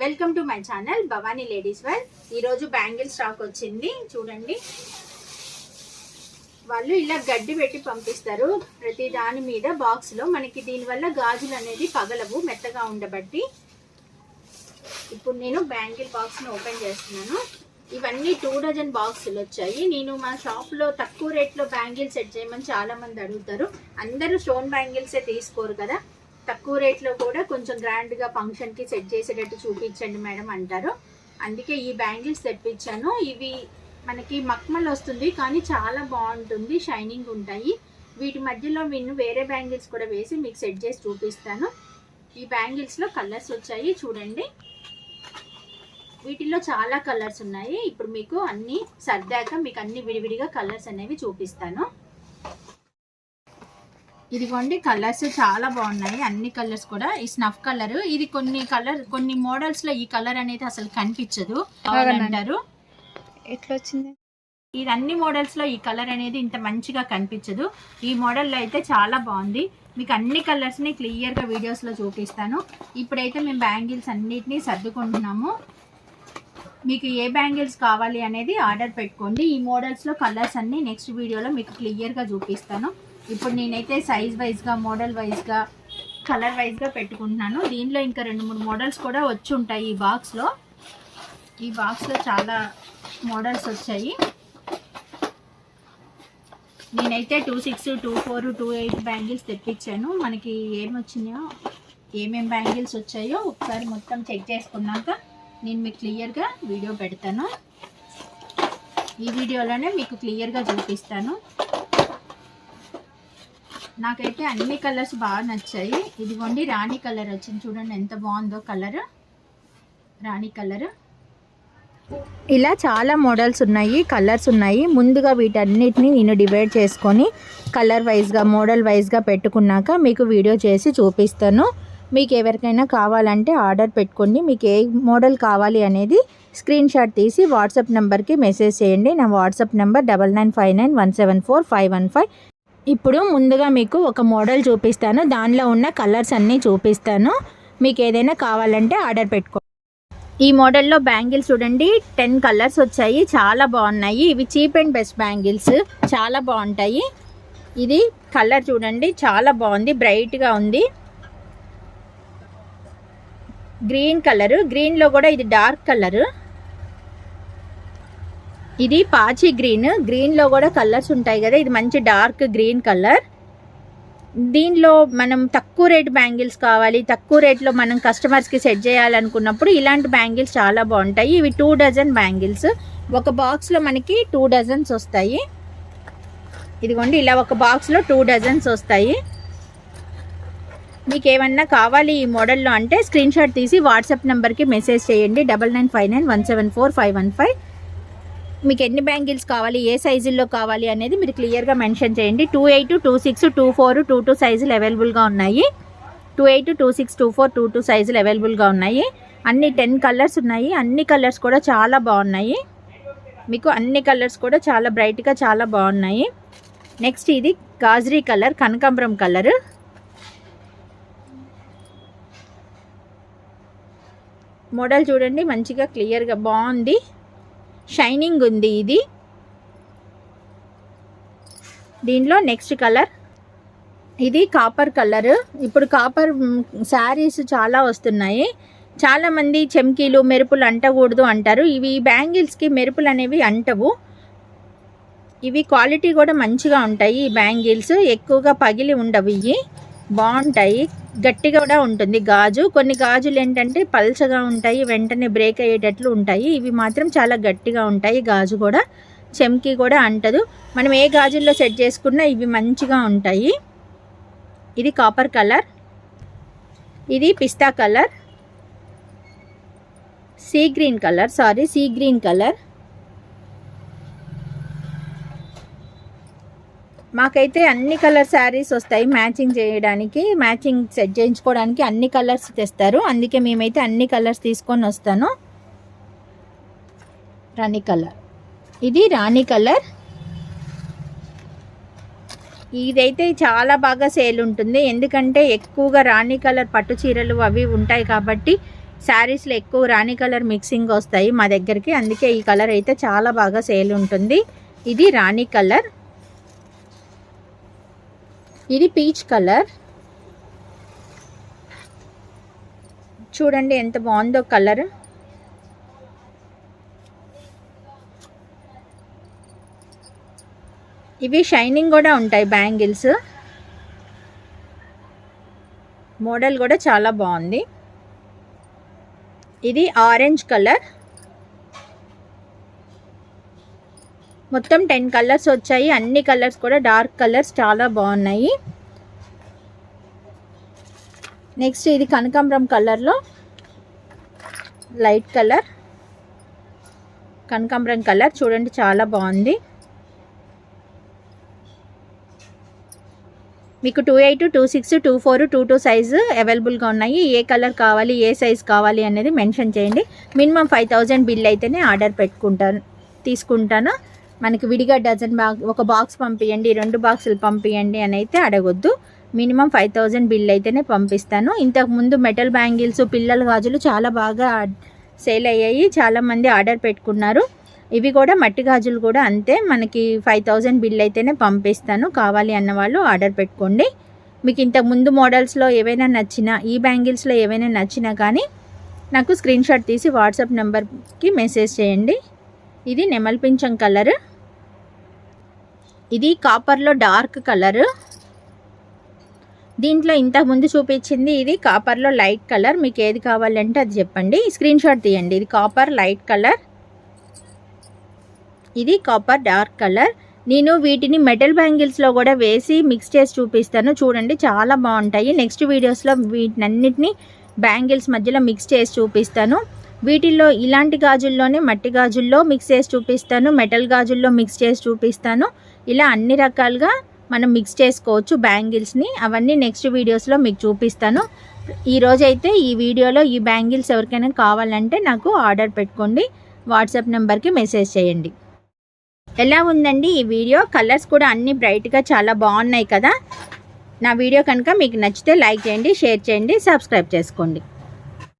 Welcome to my channel Bhavani ladies wear ఈరోజు bangle stock వచ్చింది చూడండి. వాళ్ళు ఇలా గడ్డి పెట్టి పంపిస్తారు. ప్రతి దాని మీద బాక్స్లో మనకి దీనివల్ల గాజులు అనేది పగలవు మెత్తగా ఉండబట్టి. ఇప్పుడు నేను బ్యాంగిల్ బాక్స్ని ఓపెన్ చేస్తున్నాను. ఇవన్నీ టూ డజన్ బాక్సులు వచ్చాయి. నేను మా షాప్లో తక్కువ రేట్లో బ్యాంగిల్ సెట్ చేయమని చాలా మంది అడుగుతారు. అందరూ స్టోన్ బ్యాంగిల్సే తీసుకోరు కదా. తక్కువ రేట్లో కూడా కొంచెం గ్రాండ్గా ఫంక్షన్కి సెట్ చేసేటట్టు చూపించండి మేడం అంటారు. అందుకే ఈ బ్యాంగిల్స్ తెప్పించాను. ఇవి మనకి మక్మల్ వస్తుంది కానీ చాలా బాగుంటుంది షైనింగ్ ఉంటాయి. వీటి మధ్యలో నేను వేరే బ్యాంగిల్స్ కూడా వేసి మీకు సెట్ చేసి చూపిస్తాను. ఈ బ్యాంగిల్స్లో కలర్స్ వచ్చాయి చూడండి. వీటిల్లో చాలా కలర్స్ ఉన్నాయి. ఇప్పుడు మీకు అన్నీ సర్దాక మీకు అన్ని విడివిడిగా కలర్స్ అనేవి చూపిస్తాను. ఇదిగోండి కలర్స్ చాలా బాగున్నాయి. అన్ని కలర్స్ కూడా. ఈ స్నఫ్ కలర్ ఇది కొన్ని కలర్ కొన్ని మోడల్స్లో ఈ కలర్ అనేది అసలు కనిపించదు. అంటారు ఎట్లా వచ్చింది ఇది అన్ని మోడల్స్లో ఈ కలర్ అనేది ఇంత మంచిగా కనిపించదు. ఈ మోడల్లో అయితే చాలా బాగుంది. మీకు అన్ని కలర్స్ని క్లియర్గా వీడియోస్లో చూపిస్తాను. ఇప్పుడైతే మేము బ్యాంగిల్స్ అన్నిటినీ సర్దుకుంటున్నాము. మీకు ఏ బ్యాంగిల్స్ కావాలి అనేది ఆర్డర్ పెట్టుకోండి. ఈ మోడల్స్లో కలర్స్ అన్నీ నెక్స్ట్ వీడియోలో మీకు క్లియర్గా చూపిస్తాను. ఇప్పుడు నేనైతే సైజ్ వైజ్గా మోడల్ వైజ్గా కలర్ వైజ్గా పెట్టుకుంటున్నాను. దీనిలో ఇంకా రెండు మూడు మోడల్స్ కూడా వచ్చి ఉంటాయి ఈ బాక్స్లో ఈ బాక్స్లో చాలా మోడల్స్ వచ్చాయి. నేనైతే two six two four two eight bangles తెప్పించాను. మనకి ఏమొచ్చినాయో ఏమేమి బ్యాంగిల్స్ వచ్చాయో ఒకసారి మొత్తం చెక్ చేసుకున్నాక నేను మీకు క్లియర్గా వీడియో పెడతాను. ఈ వీడియోలోనే మీకు క్లియర్గా చూపిస్తాను. నాకైతే అన్ని కలర్స్ బాగా నచ్చాయి. ఇదిగోండి రాణి కలర్ వచ్చింది చూడండి ఎంత బాగుందో కలర్. రాణి కలర్. ఇలా చాలా మోడల్స్ ఉన్నాయి కలర్స్ ఉన్నాయి. ముందుగా వీటన్నిటిని నేను డివైడ్ చేసుకొని కలర్ వైజ్గా మోడల్ వైజ్గా పెట్టుకున్నాక మీకు వీడియో చేసి చూపిస్తాను. మీకు ఎవరికైనా కావాలంటే ఆర్డర్ పెట్టుకోండి. మీకు ఏ మోడల్ కావాలి అనేది స్క్రీన్ షాట్ తీసి వాట్సాప్ నెంబర్కి మెసేజ్ చేయండి. నా WhatsApp number double nine five nine one seven four five one five. ఇప్పుడు ముందుగా మీకు ఒక మోడల్ చూపిస్తాను. దానిలో ఉన్న కలర్స్ అన్నీ చూపిస్తాను. మీకు ఏదైనా కావాలంటే ఆర్డర్ పెట్టుకో. ఈ మోడల్లో బ్యాంగిల్స్ చూడండి. టెన్ కలర్స్ వచ్చాయి. చాలా బాగున్నాయి. ఇవి చీప్ అండ్ బెస్ట్ బ్యాంగిల్స్. చాలా బాగుంటాయి. ఇది కలర్ చూడండి. చాలా బాగుంది. బ్రైట్గా ఉంది. Green colour. గ్రీన్లో కూడా ఇది డార్క్ కలరు. ఇది పాచి గ్రీన్. గ్రీన్లో కూడా కలర్స్ ఉంటాయి కదా ఇది మంచి డార్క్ గ్రీన్ కలర్. దీనిలో మనం తక్కువ రేట్ బ్యాంగిల్స్ కావాలి తక్కువ రేట్లో మనం కస్టమర్స్కి సెట్ చేయాలనుకున్నప్పుడు ఇలాంటి బ్యాంగిల్స్ చాలా బాగుంటాయి. ఇవి టూ డజన్ బ్యాంగిల్స్. ఒక బాక్స్లో మనకి టూ డజన్స్ వస్తాయి. ఇదిగోండి ఇలా ఒక బాక్స్లో టూ డజన్స్ వస్తాయి. మీకు ఏమన్నా కావాలి ఈ మోడల్లో అంటే స్క్రీన్షాట్ తీసి వాట్సాప్ నెంబర్కి మెసేజ్ చేయండి. Double nine five nine one seven four five one five. మీకు ఎన్ని బ్యాంగిల్స్ కావాలి ఏ సైజుల్లో కావాలి అనేది మీరు క్లియర్గా మెన్షన్ చేయండి. Two eight two six two four two two సైజులు అవైలబుల్గా ఉన్నాయి. Two eight two six two four two two సైజులు అవైలబుల్గా ఉన్నాయి. అన్ని టెన్ కలర్స్ ఉన్నాయి. అన్ని కలర్స్ కూడా చాలా బాగున్నాయి. మీకు అన్ని కలర్స్ కూడా చాలా బ్రైట్గా చాలా బాగున్నాయి. నెక్స్ట్ ఇది గాజరీ కలర్ కనకాంబరం కలర్. మోడల్ చూడండి మంచిగా క్లియర్గా బాగుంది. షైనింగ్ ఉంది ఇది. దీనిలో నెక్స్ట్ కలర్ ఇది కాపర్ కలర్ ఇప్పుడు కాపర్ శారీస్ చాలా వస్తున్నాయి. చాలామంది చెమ్కీలు మెరుపులు అంటకూడదు అంటారు. ఇవి బ్యాంగిల్స్కి మెరుపులు అనేవి అంటవు. ఇవి క్వాలిటీ కూడా మంచిగా ఉంటాయి ఈ బ్యాంగిల్స్ ఎక్కువగా పగిలి ఉండవు ఇవి. బాగుంటాయి. గట్టిగా కూడా ఉంటుంది. గాజు కొన్ని గాజులు ఏంటంటే పల్చగా ఉంటాయి వెంటనే బ్రేక్ అయ్యేటట్లు ఉంటాయి. ఇవి మాత్రం చాలా గట్టిగా ఉంటాయి. గాజు కూడా చెమ్కి కూడా అంటదు. మనం ఏ గాజుల్లో సెట్ చేసుకున్నా ఇవి మంచిగా ఉంటాయి. ఇది కాపర్ కలర్ ఇది పిస్తా colour sea green colour sorry sea green colour మాకైతే అన్ని కలర్ శారీస్ వస్తాయి మ్యాచింగ్ చేయడానికి మ్యాచింగ్ సెట్ చేయించుకోవడానికి అన్ని కలర్స్ తెస్తారు. అందుకే మేమైతే అన్ని కలర్స్ తీసుకొని వస్తాను. రాణి కలర్. ఇది రాణి కలర్. ఇదైతే చాలా బాగా సేల్ ఉంటుంది. ఎందుకంటే ఎక్కువగా రాణి కలర్ పట్టు చీరలు అవి ఉంటాయి కాబట్టి శారీస్లో ఎక్కువ రాణి కలర్ మిక్సింగ్ వస్తాయి మా దగ్గరికి. అందుకే ఈ కలర్ అయితే చాలా బాగా సేల్ ఉంటుంది. ఇది రాణి కలర్. ఇది పీచ్ కలర్. చూడండి ఎంత బాగుందో కలర్. ఇవి షైనింగ్ కూడా ఉంటాయి బ్యాంగిల్స్. మోడల్ కూడా చాలా బాగుంది. ఇది ఆరెంజ్ కలర్. మొత్తం టెన్ కలర్స్ వచ్చాయి. అన్ని కలర్స్ కూడా డార్క్ కలర్స్ చాలా బాగున్నాయి. నెక్స్ట్ ఇది కనకాంబరం కలర్లో లైట్ కలర్. కనకాంబరం కలర్ చూడండి చాలా బాగుంది. మీకు two eight two six two four two two size అవైలబుల్గా ఉన్నాయి. ఏ కలర్ కావాలి ఏ సైజ్ కావాలి అనేది మెన్షన్ చేయండి. మినిమం ఫైవ్ థౌజండ్ బిల్ అయితేనే ఆర్డర్ పెట్టుకుంటాను తీసుకుంటాను. మనకి విడిగా డజన్ బాక్స్ ఒక బాక్స్ పంపించండి రెండు బాక్సులు పంపించండి అని అయితే అడగొద్దు. మినిమం ఫైవ్ థౌజండ్ బిల్ అయితేనే పంపిస్తాను. ఇంతకుముందు మెటల్ బ్యాంగిల్స్ పిల్లల గాజులు చాలా బాగా సేల్ అయ్యాయి. చాలామంది ఆర్డర్ పెట్టుకున్నారు. ఇవి కూడా మట్టి గాజులు కూడా అంతే. మనకి ఫైవ్ థౌజండ్ బిల్ అయితేనే పంపిస్తాను. కావాలి అన్న వాళ్ళు ఆర్డర్ పెట్టుకోండి. మీకు ఇంతకు ముందు మోడల్స్లో ఏవైనా నచ్చినా ఈ బ్యాంగిల్స్లో ఏవైనా నచ్చినా కానీ నాకు స్క్రీన్షాట్ తీసి వాట్సాప్ నెంబర్కి మెసేజ్ చేయండి. ఇది నెమల్ పింఛం కలర్. ఇది కాపర్లో డార్క్ కలర్. దీంట్లో ఇంతకుముందు చూపించింది ఇది కాపర్లో లైట్ కలర్. మీకు ఏది కావాలంటే అది చెప్పండి. స్క్రీన్ షాట్ తీయండి. ఇది కాపర్ లైట్ కలర్. ఇది కాపర్ డార్క్ కలర్. నేను వీటిని మెటల్ బ్యాంగిల్స్లో కూడా వేసి మిక్స్ చేసి చూపిస్తాను. చూడండి చాలా బాగుంటాయి. నెక్స్ట్ వీడియోస్లో వీటినన్నిటిని బ్యాంగిల్స్ మధ్యలో మిక్స్ చేసి చూపిస్తాను. వీటిల్లో ఇలాంటి గాజుల్లోనే మట్టి గాజుల్లో మిక్స్ చేసి చూపిస్తాను మెటల్ గాజుల్లో మిక్స్ చేసి చూపిస్తాను. ఇలా అన్ని రకాలుగా మనం మిక్స్ చేసుకోవచ్చు బ్యాంగిల్స్ని అవన్నీ నెక్స్ట్ వీడియోస్లో మీకు చూపిస్తాను. ఈరోజైతే ఈ వీడియోలో ఈ బ్యాంగిల్స్ ఎవరికైనా కావాలంటే నాకు ఆర్డర్ పెట్టుకోండి. వాట్సాప్ నెంబర్కి మెసేజ్ చేయండి. ఎలా ఉందండి ఈ వీడియో? కలర్స్ కూడా అన్ని బ్రైట్గా చాలా బాగున్నాయి కదా. నా వీడియో కనుక మీకు నచ్చితే లైక్ చేయండి షేర్ చేయండి సబ్స్క్రైబ్ చేసుకోండి.